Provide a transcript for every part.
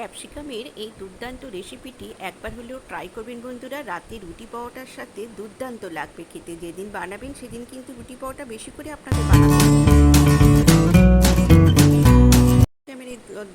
ক্যাপসিকামের এই দুর্দান্ত রেসিপিটি একবার হলেও ট্রাই করবেন বন্ধুরা। রাতে রুটি পাওয়াটার সাথে দুর্দান্ত লাগবে খেতে। যেদিন বানাবেন সেদিন কিন্তু রুটি পাওয়াটা বেশি করে আপনাকে বানাতে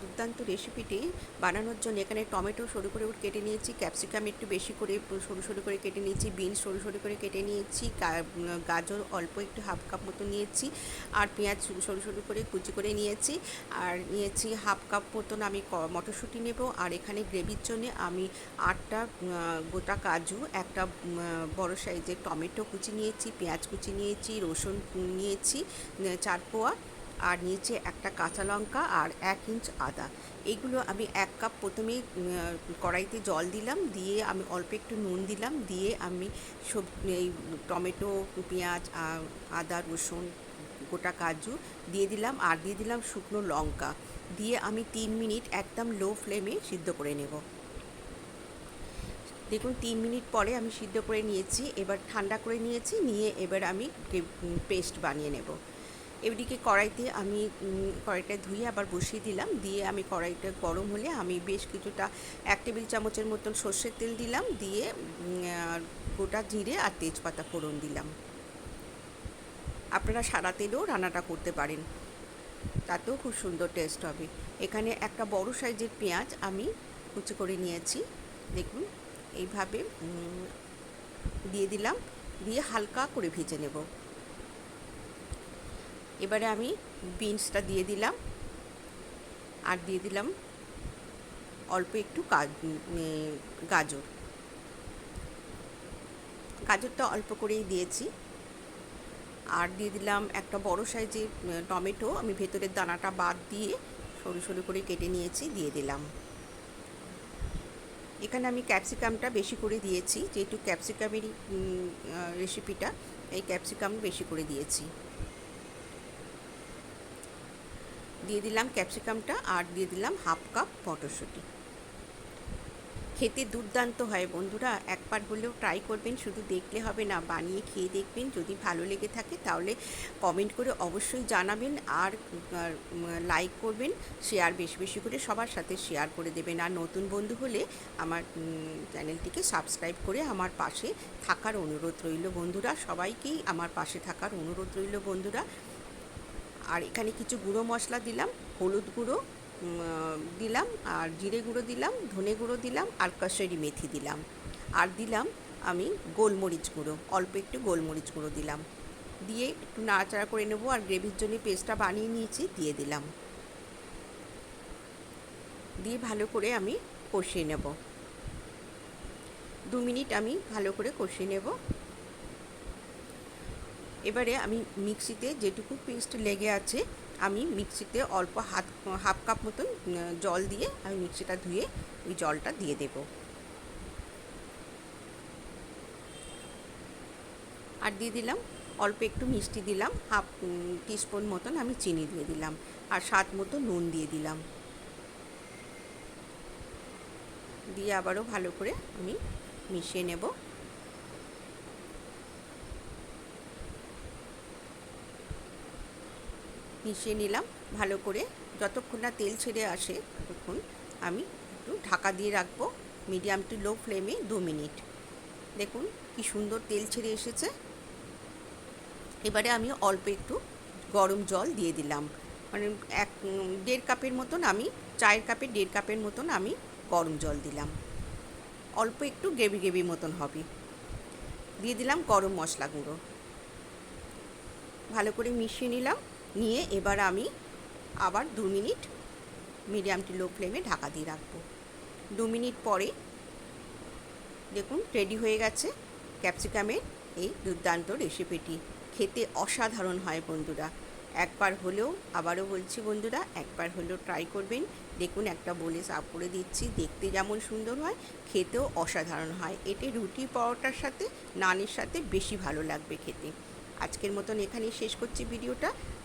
দুর্দান্ত রেসিপিটি বানানোর জন্য এখানে টমেটো সরু করে কেটে নিয়েছি ক্যাপসিকাম একটু বেশি করে সরু সরু করে কেটে নিয়েছি বিনস সরু সরু করে কেটে নিয়েছি গাজর অল্প একটু হাফ কাপ মতো নিয়েছি, আর পেঁয়াজ সরু সরু করে কুচি করে নিয়েছি, আর নিয়েছি হাফ কাপ মতন আমি মটরশুঁটি নেব, আর এখানে গ্রেভির জন্য আমি আটটা গোটা কাজু, একটা বড় সাইজের টমেটো কুচি নিয়েছি, পেঁয়াজ কুচি নিয়েছি, রসুন নিয়েছি চার পোয়া আর নিয়েছি একটা কাঁচা লঙ্কা আর এক ইঞ্চ আদা। এগুলো আমি এক কাপ প্রথমেই উম, কড়াইতে জল দিলাম দিয়ে আমি অল্প একটু নুন দিলাম দিয়ে আমি সব এই টমেটো পেঁয়াজ আদা রসুন গোটা কাজু দিয়ে দিলাম আর দিয়ে দিলাম শুকনো লঙ্কা। দিয়ে আমি তিন মিনিট একদম লো ফ্লেমে সিদ্ধ করে নেব। দেখুন তিন মিনিট পরে আমি সিদ্ধ করে নিয়েছি এবার ঠান্ডা করে নিয়েছি নিয়ে এবার আমি পেস্ট বানিয়ে নেব। এদিকে কড়াইতে আমি কড়াইটা ধুয়ে আবার বসিয়ে দিলাম। দিয়ে আমি কড়াইটা গরম হলে আমি বেশ কিছুটা এক টেবিল চামচের মতন সর্ষের তেল দিলাম। দিয়ে গোটা জিরে আর তেজপাতা ফোড়ন দিলাম। আপনারা সাদা তেলেও রান্নাটা করতে পারেন। তাতেও খুব সুন্দর টেস্ট হবে। এখানে একটা বড় সাইজের পেঁয়াজ আমি কুচি করে নিয়েছি। দেখুন, এইভাবে দিয়ে দিলাম। দিয়ে হালকা করে ভেজে নেব। এবারে আমি বিনসটা দিয়ে দিলাম। আর দিয়ে দিলাম অল্প একটু গাজর। গাজরটা অল্প করেই দিয়েছি। আর দিয়ে দিলাম একটা বড় সাইজের টমেটো। আমি ভেতরের দানাটা বাদ দিয়ে সরু সরু করে কেটে নিয়েছি, দিয়ে দিলাম। এখানে আমি ক্যাপসিকামটা বেশি করে দিয়েছি, যেহেতু ক্যাপসিকামেরই রেসিপিটা এই ক্যাপসিকাম বেশি করে দিয়েছি। দিয়ে দিলাম ক্যাপসিকামটা আর দিয়ে দিলাম হাফ কাপ মটরশুঁটি। খেতে দুর্দান্ত হয় বন্ধুরা, একবার হলেও ট্রাই করবেন, শুধু দেখলে হবে না, বানিয়ে খেয়ে দেখবেন। যদি ভালো লেগে থাকে তাহলে কমেন্ট করে অবশ্যই জানাবেন আর লাইক করবেন শেয়ার বেশি বেশি করে সবার সাথে শেয়ার করে দেবেন। আর নতুন বন্ধু হলে আমার চ্যানেলটিকে সাবস্ক্রাইব করে আমার পাশে থাকার অনুরোধ রইল বন্ধুরা। সবাইকেই আমার পাশে থাকার অনুরোধ রইল বন্ধুরা। আর এখানে কিছু গুঁড়ো মশলা দিলাম, হলুদ গুঁড়ো দিলাম, আর জিরে গুঁড়ো দিলাম, ধনে গুঁড়ো দিলাম, আর কাসুরি মেথি দিলাম। আর দিলাম আমি গোলমরিচ গুঁড়ো, অল্প একটু গোলমরিচ গুঁড়ো দিলাম। দিয়ে একটু নাড়াচাড়া করে নেব আর গ্রেভির জন্য পেস্টটা বানিয়ে নিয়েছি, দিয়ে দিলাম। দিয়ে ভালো করে আমি কষিয়ে নেব। দু মিনিট আমি ভালো করে কষিয়ে নেব। এবারে আমি মিক্সিতে যেটুকু পেস্ট লেগে আছে, আমি মিক্সিতে অল্প হাত, হাফ কাপ মতন জল দিয়ে আমি মিক্সিটা ধুয়ে ওই জলটা দিয়ে দেব। আর দিয়ে দিলাম, অল্প একটু মিষ্টি দিলাম, হাফ টিস্পুন মতন আমি চিনি দিয়ে দিলাম, আর স্বাদ মতো নুন দিয়ে দিলাম। দিয়ে আবারও ভালো করে আমি মিশিয়ে নেব। মিশিয়ে নিলাম ভালো করে। যতক্ষণ না তেল ছেড়ে আসে ততক্ষণ আমি একটু ঢাকা দিয়ে রাখব মিডিয়াম টু লো ফ্লেমে দু মিনিট। দেখুন কি সুন্দর তেল ছেড়ে এসেছে। এবারে আমি অল্প একটু গরম জল দিয়ে দিলাম। মানে এক দেড় কাপের মতন আমি, চায়ের কাপে দেড় কাপের মতন আমি গরম জল দিলাম। অল্প একটু গ্রেভি গ্রেভি মতন হবে। দিয়ে দিলাম গরম মশলা গুঁড়ো। ভালো করে মিশিয়ে নিলাম। নিয়ে এবার আমি আবার দু মিনিট মিডিয়ামটি লো ফ্লেমে ঢাকা দিয়ে রাখব। দু মিনিট পরে দেখুন রেডি হয়ে গেছে ক্যাপসিকামের এই দুর্দান্ত রেসিপিটি খেতে অসাধারণ হয় বন্ধুরা। একবার হলেও, আবারও বলছি বন্ধুরা, একবার হলেও ট্রাই করবেন। দেখুন একটা বলে সাফ করে দিচ্ছি, দেখতে যেমন সুন্দর হয়, খেতেও অসাধারণ হয়। এটি রুটি পরোটার সাথে, নানের সাথে বেশি ভালো লাগবে খেতে। আজকের মতন এখানেই শেষ করছি ভিডিওটা।